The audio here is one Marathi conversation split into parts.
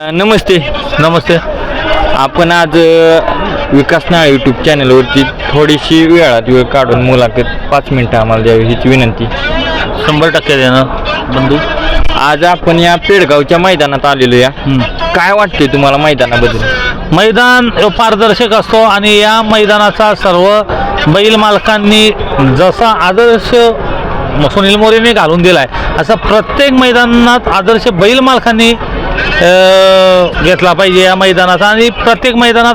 नमस्ते. नमस्ते. आपण आज विकास नाळ यूट्यूब चॅनलवरती थोडीशी वेळात वेळ काढून मुलाखत पाच मिनटं आम्हाला द्यावी हीच विनंती. शंभर टक्के देणं बंधू. आज आपण या पेडगावच्या मैदानात आलेलो या. काय वाटतंय तुम्हाला मैदानाबद्दल? मैदान पारदर्शक असतो आणि या मैदानाचा सर्व बैल मालकांनी जसा आदर्श सुनील मोरेने घालून दिलाय असं प्रत्येक मैदानात आदर्श बैल मालकांनी घेतला पाहिजे या मैदानाचा आणि प्रत्येक मैदानात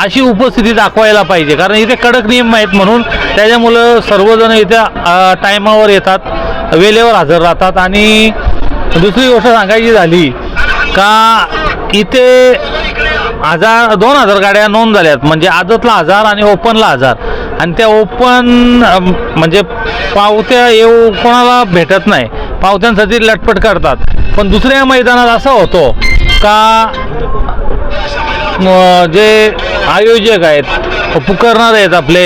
अशी उपस्थिती दाखवायला पाहिजे. कारण इथे कडक नियम आहेत म्हणून त्याच्यामुळं सर्वजण इथे टायमावर येतात वेळेवर हजर राहतात. आणि दुसरी गोष्ट सांगायची झाली का इथे हजार दोन हजार गाड्या नोंद झाल्यात. म्हणजे आजतला हजार आणि ओपनला हजार. आणि त्या ओपन म्हणजे पावत्या येऊ कोणाला भेटत नाही. पावत्यांसाठी लटपट करतात. पण दुसऱ्या मैदानात असं होतो का जे आयोजक आहेत पुकारणारे आहेत आपले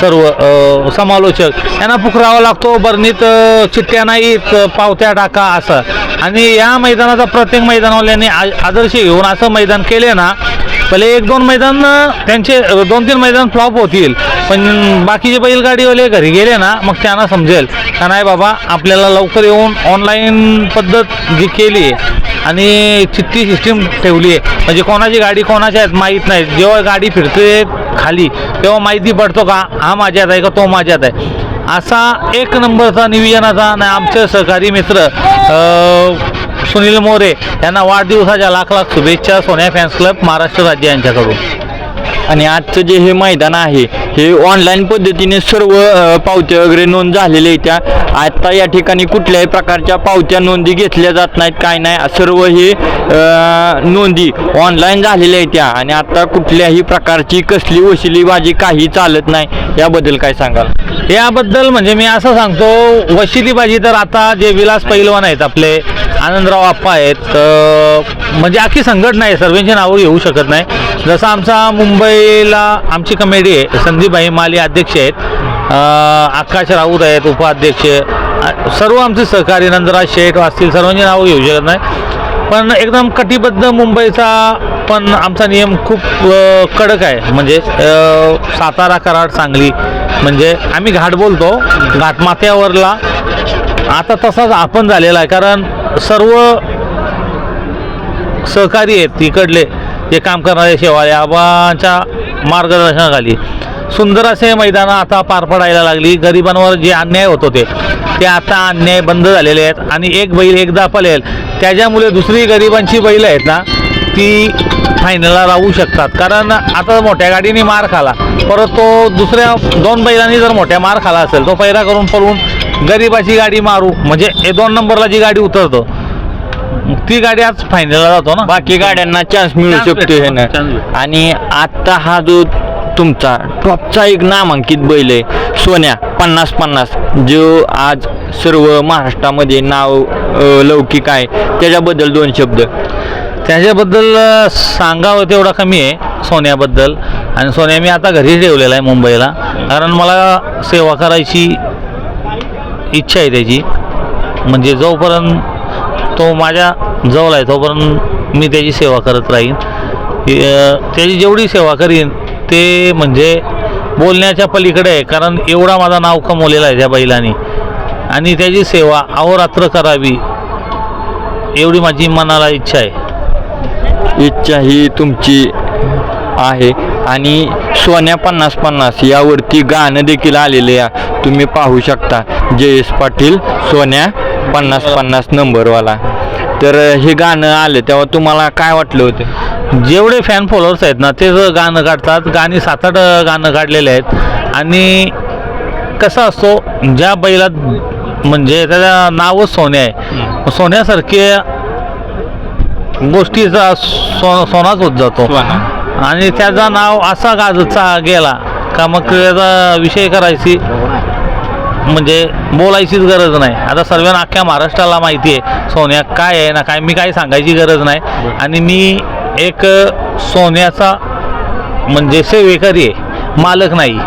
सर्व समालोचक यांना पुकरावा लागतो बरणीत चिठ्ठ्या नाहीत पावत्या टाका असं. आणि या मैदानाचा प्रत्येक मैदानवाल्यांनी आ- आदर्श घेऊन असं मैदान केले ना पहिले एक दोन मैदान त्यांचे दोन तीन मैदान फ्लॉप होतील. पण बाकीचे बैलगाडीवाले घरी गेले ना मग त्यांना समजेल. का नाही बाबा आपल्याला लवकर येऊन ऑनलाईन पद्धत जी केली आहे आणि चिठ्ठी सिस्टीम ठेवली आहे. म्हणजे कोणाची गाडी कोणाच्या आहेत माहीत नाही. जेव्हा गाडी फिरते खाली तेव्हा माहिती पडतो का हा माझ्यात आहे का तो माझ्यात आहे. असा एक नंबरचा नियोजनाचा आणि आमचे सहकारी मित्र सुनील मोरे यांना वाढदिवसाच्या लाख लाख शुभेच्छा सोन्या फॅन्स क्लब महाराष्ट्र राज्य यांच्याकडून. आणि आजचं जे हे मैदान आहे हे ऑनलाईन पद्धतीने सर्व पावत्या वगैरे नोंद झालेल्या त्या आता या ठिकाणी कुठल्याही प्रकारच्या पावत्या नोंदी घेतल्या जात नाहीत काय नाही. सर्व हे नोंदी ऑनलाईन झालेल्या त्या. आणि आता कुठल्याही प्रकारची कसली वशिलीबाजी काही चालत नाही. याबद्दल काय सांगाल? याबद्दल म्हणजे मी असं सांगतो वशिलीबाजी तर आता जे विलास पैलवान आहेत आपले आनंदराव आप्पा आहेत म्हणजे अख्खी संघटना आहे सर्वांची नावं येऊ शकत नाही. जसं आमचा मुंबईला आमची कमेडी आहे संदीपबाई माली अध्यक्ष आहेत आकाश राऊत आहेत उपाध्यक्ष. सर्व आमचे सहकारी नंदराज शेठ असतील सर्वांची नावं येऊ शकत नाही. पण एकदम कटिबद्ध मुंबईचा पण आमचा नियम खूप कडक आहे. म्हणजे सातारा कराड सांगली. म्हणजे आम्ही घाट बोलतो घाटमाथ्यावरला. आता तसाच आपण झालेला आहे कारण सर्व सहकारी आहेत तिकडले जे काम करणारे शेवाळे आबांच्या मार्गदर्शनाखाली. सुंदर असे मैदानं आता पार पडायला लागली. गरिबांवर जे अन्याय होत होते ते आता अन्याय बंद झालेले आहेत. आणि एक बैल एकदा पळेल त्याच्यामुळे दुसरी गरिबांची बैल आहेत ना ती फायनलला राहू शकतात. कारण आता मोठ्या गाडीने मार खाला. परत तो दुसऱ्या दोन बैलांनी जर मोठ्या मार खाला असेल तो पैरा करून पळून गरिबाची गाडी मारू. म्हणजे हे दोन नंबरला जी गाडी उतरतो ती गाडी आज फायनलला जातो ना? बाकी गाड्यांना चान्स मिळू Chance शकतो भेटतो, हे chance ना भेटतो. आणि आता हा जो तुमचा टॉपचा एक नामांकित बैल आहे सोन्या पन्नास पन्नास. जो आज सर्व महाराष्ट्रामध्ये नाव अ, लौकिक आहे त्याच्याबद्दल दोन शब्द. त्याच्याबद्दल अ, सांगावं तेवढा कमी आहे सोन्याबद्दल. आणि सोन्या मी आता घरी ठेवलेला आहे मुंबईला. कारण मला सेवा करायची इच्छा आहे त्याची. म्हणजे जोपर्यंत तो माझ्या जवळ आहे तोपर्यंत मी त्याची सेवा करत राहीन. त्याची जेवढी सेवा करीन ते म्हणजे बोलण्याच्या पलीकडे आहे कारण एवढा माझा नाव कमवलेला आहे त्या बैलाने. आणि त्याची सेवा अहोरात्र करावी एवढी माझी मनाला इच्छा आहे. इच्छा ही तुमची आहे. आणि सोन्या पन्नास पन्नास यावरती गाणं देखील आलेले आहे. तुम्ही पाहू शकता. जयेश पाटील सोन्या पन्नास पन्नास नंबरवाला. तर हे गाणं आलं तेव्हा तुम्हाला काय वाटलं होतं? जेवढे फॅन फॉलोअर्स आहेत ना ते जर गाणं काढतात गाणी सात आठ गाणं काढलेले आहेत. आणि कसं असतो ज्या बैलात म्हणजे त्याचं नावच सोन्या आहे. सोन्यासारखे गोष्टीचा सो सोनाच होत जातो. आणि त्याचं नाव असा गाजचा गेला का मग त्याचा विषय करायची? म्हणजे बोलायचीच गरज नाही. आता सर्वांना अख्ख्या महाराष्ट्राला माहिती आहे सोन्या काय आहे ना काय मी काही सांगायची गरज नाही. आणि मी एक सोन्याचा म्हणजे सेवेकरी आहे मालक नाही.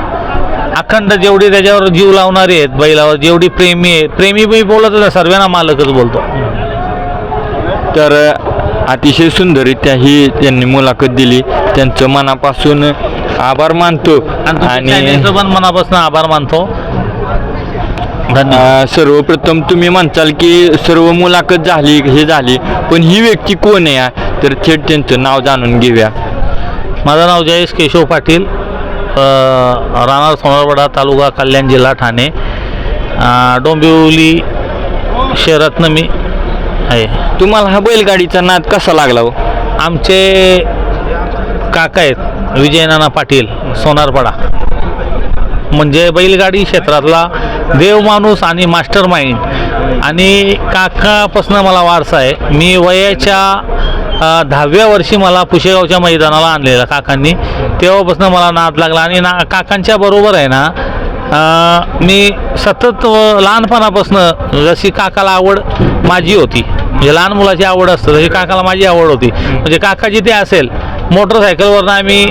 अखंड जेवढी त्याच्यावर जीव लावणारे आहेत बैलावर जेवढी प्रेमी आहे प्रेमी मी बोलत नाही सर्वांना मालकच बोलतो. तर अतिशय सुंदररित्या ही त्यांनी मुलाखत दिली. त्यांचं मनापासून आभार मानतो आणि पण मनापासून आभार मानतो. अ, सर्वप्रथम तुम्ही म्हणताल की सर्व मुलाखत झाली हे झाली पण ही व्यक्ती कोण आहे? तर थेट त्यांचं नाव जाणून घेऊया. माझं नाव जयेश केशव पाटील अ, राहणार सोनारवाडा तालुका कल्याण जिल्हा ठाणे. अ, डोंबिवली शहरातनं मी आहे. तुम्हाला हा बैलगाडीचा नाद कसा लागला हो? आमचे काका आहेत विजय नाना पाटील सोनारपाडा म्हणजे बैलगाडी क्षेत्रातला देव माणूस आणि मास्टर माइंड. आणि काकापासून मला वारसा आहे. मी वयाच्या दहाव्या वर्षी मला पुशेगावच्या मैदानाला आणलेला काकांनी. तेव्हापासून मला नाद लागला आणि ना काकांच्या बरोबर आहे ना मी सतत लहानपणापासून जशी काकाला आवड माझी होती म्हणजे लहान मुलाची आवड असतं तशी काकाला माझी आवड होती. म्हणजे काका जिथे असेल मोटरसायकलवरनं आम्ही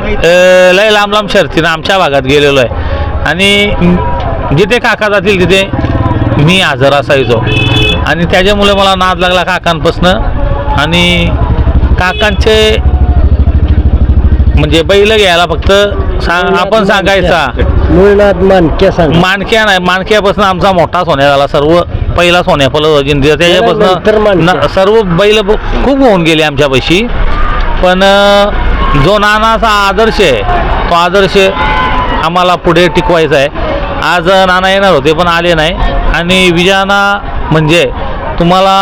लय लांब लांब शर्तीनं आमच्या भागात गेलेलो आहे. आणि जिथे काका जातील तिथे मी हजर असायचो. आणि त्याच्यामुळे मला नाद लागला काकांपासनं. आणि काकांचे म्हणजे बैल घ्यायला फक्त सांग आपण सांगायचा. मुळनाथ मानक्या सांग. मानक्या नाही मानक्यापासून आमचा मोठा सोन्या झाला. सर्व पहिला सोन्या फल नंतर त्याच्यापासून मानक्या. न- सर्व बैल ब- खूप होऊन गेले आमच्यापाशी. पण अं, जो नानाचा आदर्श आहे तो आदर्श आम्हाला पुढे टिकवायचा आहे. आज नाना येणार होते पण आले नाही. आणि विजयाना म्हणजे तुम्हाला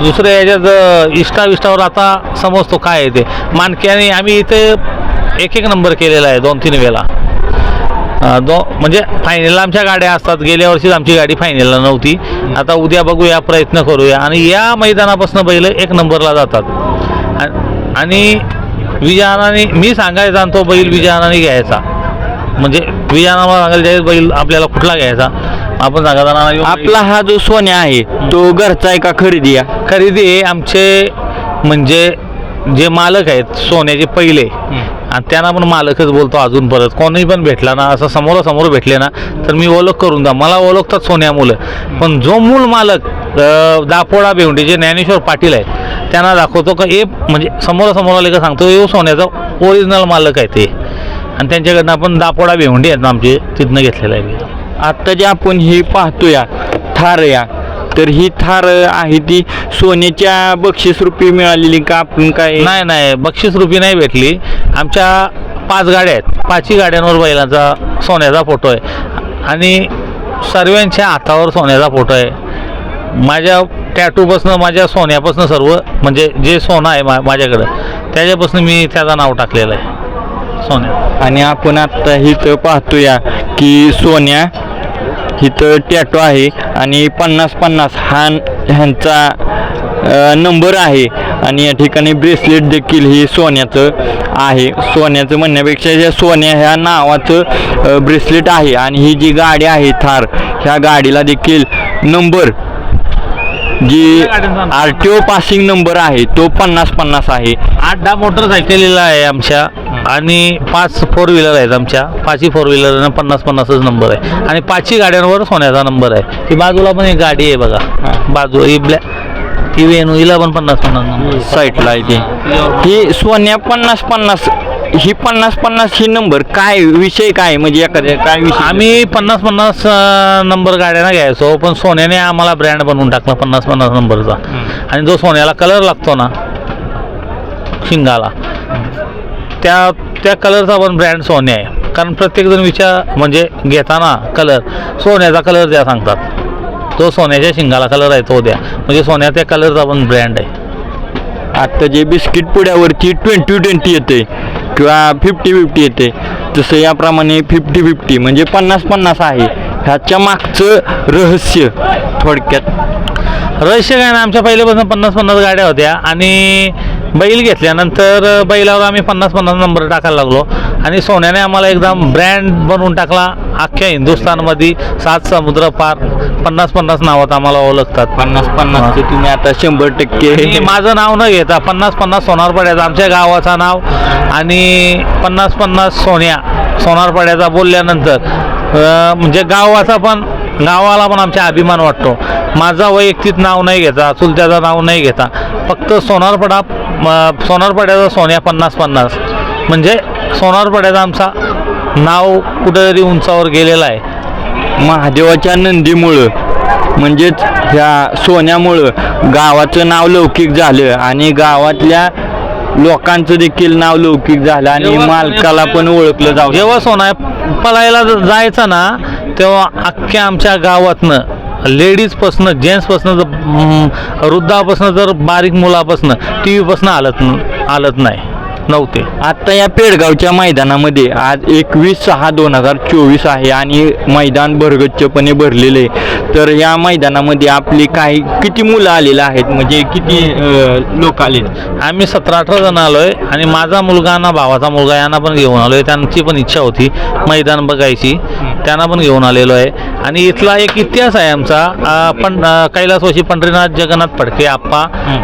दुसऱ्या याच्यात इष्टा विष्टावर आता समजतो काय आहे ते. मानक्याने आम्ही इथे एक एक नंबर केलेला आहे दोन तीन वेळा दो म्हणजे फायनलला आमच्या गाड्या असतात गेल्या वर्षीच आमची गाडी फायनलला नव्हती. आता उद्या बघूया प्रयत्न करूया. आणि या मैदानापासून बैल एक नंबरला जातात. आणि विजयानाने मी सांगायचा आणि तो बैल विजयानाने घ्यायचा. म्हणजे विजयाना मला सांगायला बैल आपल्याला कुठला घ्यायचा? आपण सांगायचा "नाना, ह्यो बैल." आपला हा जो सोन्या आहे तो घरचा आहे का खरेदी आहे? खरेदी हे आमचे म्हणजे जे मालक आहेत सोन्याचे पहिले आणि त्यांना पण मालकच बोलतो अजून परत. कोणी पण भेटला ना असं समोरासमोर भेटले ना तर मी ओळख करून द्या. मला ओळखतात सोन्या मुलं. पण जो मूळ मालक अं, दापोडा बेवंडी जे ज्ञानेश्वर पाटील आहेत त्यांना दाखवतो का ए म्हणजे समोरासमोर आले का सांगतो यो सोन्याचा ओरिजिनल मालक आहे ते. आणि त्यांच्याकडनं आपण दापोडा बेवंडी आहेत ना आमचे तिथनं घेतलेलं आहे मी. आता जे आपण ही पाहतोया थार या तर ही थार आहे ती सोन्याच्या बक्षीस रुपये मिळालेली का आपण काय? नाही नाही बक्षीस रुपी नाही भेटली. आमच्या पाच गाड्या आहेत. पाचही गाड्यांवर बैलांचा सोन्याचा फोटो आहे. आणि सर्वांच्या हातावर सोन्याचा फोटो आहे. माझ्या टॅटूपासनं माझ्या सोन्यापासनं सर्व म्हणजे जे सोनं आहे मा माझ्याकडं त्याच्यापासून मी त्याचं नाव टाकलेलं आहे. सोन्या. आणि आपण आता इथं पाहतोया की सोन्या इथं टॅटो आहे आणि पन्नास पन्नास हा ह्यांचा नंबर आहे. आणि या ठिकाणी ब्रेसलेट देखील हे सोन्याचं आहे. सोन्याचं म्हणण्यापेक्षा या सोन्या ह्या नावाचं ब्रेसलेट आहे. आणि ही जी गाडी आहे थार ह्या गाडीला देखील number G R T O passing number आहे तो पन्नास पन्नास आहे. आठ दहा मोटरसायकलीला आहे आमच्या आणि पाच फोर व्हीलर आहेत आमच्या. पाचही फोर व्हीलर पन्नास पन्नासच नंबर आहे. आणि पाचही गाड्यांवर सोन्याचा नंबर आहे. ती बाजूला पण एक गाडी आहे बघा. बाजू ही ब्लॅ ती वेणू हिला पण पन्नास पन्नास नंबर साईटला आहे ती. ही सोन्या पन्नास पन्नास ही पन्नास पन्नास ही नंबर काय विषय काय? म्हणजे एखाद्या काय विषय आम्ही पन्नास पन्नास अं, नंबर गाड्यांना घ्यायचो पण सोन्याने आम्हाला ब्रँड बनवून टाकला पन्नास पन्नास नंबरचा. आणि जो सोन्याला कलर लागतो ना शिंगाला त्या त्या कलरचा पण ब्रँड सोने आहे. कारण प्रत्येकजण विचार म्हणजे घेताना कलर सोन्याचा कलर द्या सांगतात. तो सोन्याच्या शिंगाला कलर आहे तो द्या. म्हणजे सोन्या त्या कलरचा पण ब्रँड आहे. आता जे बिस्किट पुड्यावरती ट्वेंटी ट्वेंटी येते किंवा फिफ्टी फिफ्टी येते. जसं याप्रमाणे फिफ्टी फिफ्टी म्हणजे पन्नास पन्नास आहे. ह्याच्या मागचं रहस्य थोडक्यात. रहस्य काय ना आमच्या पहिल्यापासून पन्नास पन्नास गाड्या होत्या आणि बैल घेतल्यानंतर बैलावर आम्ही पन्नास पन्नास नंबर टाकायला लागलो. आणि सोन्याने आम्हाला एकदम ब्रँड बनवून टाकला. अख्ख्या हिंदुस्थानमध्ये सात समुद्र पार पन्नास पन्नास नावात आम्हाला ओळखतात. पन्नास पन्नास तुम्ही आता शंभर टक्के. माझं नाव न घेता पन्नास पन्नास सोनारपाड्याचं आमच्या गावाचं नाव आणि पन्नास पन्नास सोन्या सोनारपाड्याचा बोलल्यानंतर म्हणजे गावाचा पण गावाला पण आमचा अभिमान वाटतो. माझा वैयक्तिक नाव नाही घेता चुलत्याचं नाव नाही घेता. फक्त सोनारपडा म- सोनारपड्याचा सोन्या पन्नास पन्नास. म्हणजे सोनारपड्याचा आमचा नाव कुठेतरी उंचावर गेलेलं आहे. महादेवाच्या नंदीमुळं म्हणजेच ह्या सोन्यामुळं गावाचं नाव लौकिक झालं आणि गावातल्या लोकांचं देखील नाव लौकिक झालं आणि मालकाला पण ओळखलं जाऊ जेव्हा सोना पलायला जायचं ना तेव्हा अख्ख्या आमच्या गावातनं लेडीजपासनं जेंट्सपासनं जर वृद्धापासनं जर बारीक मुलापासनं टी व्हीपासनं आलत आलत नाही नव्हते. आता या पेडगावच्या मैदानामध्ये आज एकवीस सहा दोन हजार चोवीस आहे आणि मैदान भरगच्चपणे भरलेले आहे. तर या मैदानामध्ये आपली काही किती मुलं आलेले आहेत? म्हणजे किती लोक आले आम्ही सतरा अठरा जण आलोय आणि माझा मुलगा ना भावाचा मुलगा यांना पण घेऊन आलोय. त्यांची पण इच्छा होती मैदान बघायची. त्यांना पण घेऊन आलेलो आहे. आणि इथला एक इतिहास आहे आमचा. पण कैलासवाशी पंढरीनाथ जगन्नाथ फडके आप्पा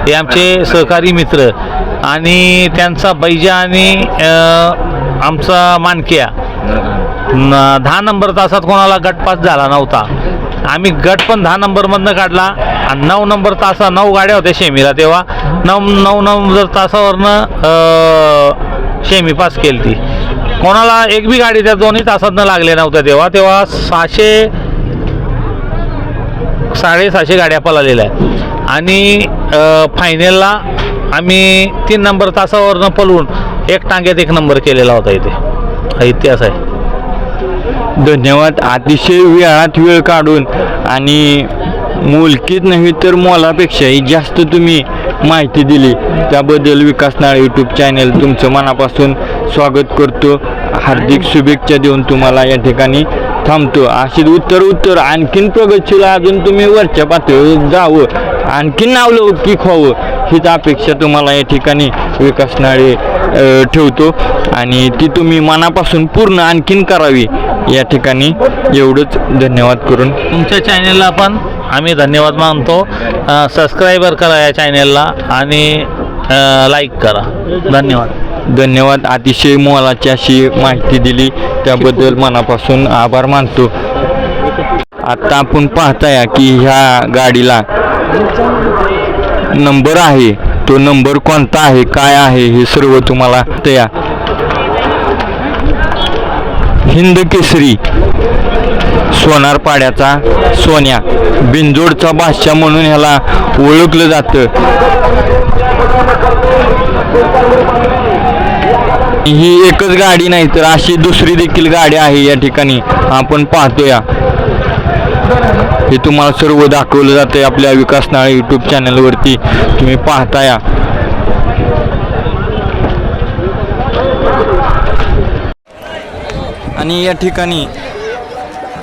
हे आमचे सहकारी मित्र. आणि त्यांचा बैजा आणि आमचा मानकिया. न- दहा नंबर तासात कोणाला गटपास झाला नव्हता. आम्ही गट पण दहा नंबरमधनं काढला. आणि नऊ नंबर तासा नऊ गाड्या होत्या शेमीला तेव्हा. नऊ नऊ नंबर तासावरनं शेमी पास केली ती कोणाला एक बी गाडी त्या दोन्ही तासातनं लागल्या नव्हत्या तेव्हा. तेव्हा सहाशे साडेसहाशे गाड्या पळालेल्या आहेत. आणि फायनलला आम्ही तीन नंबर तासावरनं पलवून एक टांग्यात एक नंबर केलेला होता इथे. हा इतिहास आहे. धन्यवाद. अतिशय वेळात वेळ काढून आणि मुलकीत नव्हे तर मोलापेक्षाही जास्त तुम्ही माहिती दिली. त्याबद्दल विकास यूट्यूब चॅनल तुमचं मनापासून स्वागत करतो. हार्दिक शुभेच्छा देऊन तुम्हाला या ठिकाणी थांबतो. अशी उत्तर उत्तर आणखीन प्रगतशील अजून तुम्ही वरच्या पातळीवर जावं. आणखीन नाव व्हावं. हीच अपेक्षा तुम्हाला या ठिकाणी विकास नाळे ठेवतो. आणि ती तुम्ही मनापासून पूर्ण आणखीन करावी. या ठिकाणी एवढंच धन्यवाद करून. तुमच्या चॅनेलला पण आम्ही धन्यवाद मानतो. सबस्क्रायबर करा या चॅनेलला आणि लाईक करा. धन्यवाद. धन्यवाद. अतिशय मोलाची अशी माहिती दिली. त्याबद्दल मनापासून आभार मानतो. आता आपण पाहताय की ह्या गाडीला नंबर आहे. तो नंबर कोणता आहे काय आहे हे सर्व तुम्हाला तया हिंद केसरी सोनारपाड्याचा सोन्या. बिंजोडचा बादशाह म्हणून ह्याला ओळखलं जातं. ही एकच गाडी नाही तर अशी दुसरी देखील गाडी आहे या ठिकाणी. आपण पाहतोया. हे तुम्हाला सर्व दाखवलं जातंय आपल्या विकास नाळे यूट्यूब चॅनलवरती तुम्ही पाहताया. आणि या ठिकाणी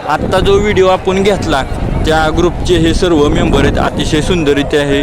आत्ता जो व्हिडिओ आपण घेतला त्या ग्रुपचे हे सर्व मेंबर आहेत अतिशय सुंदररित्या हे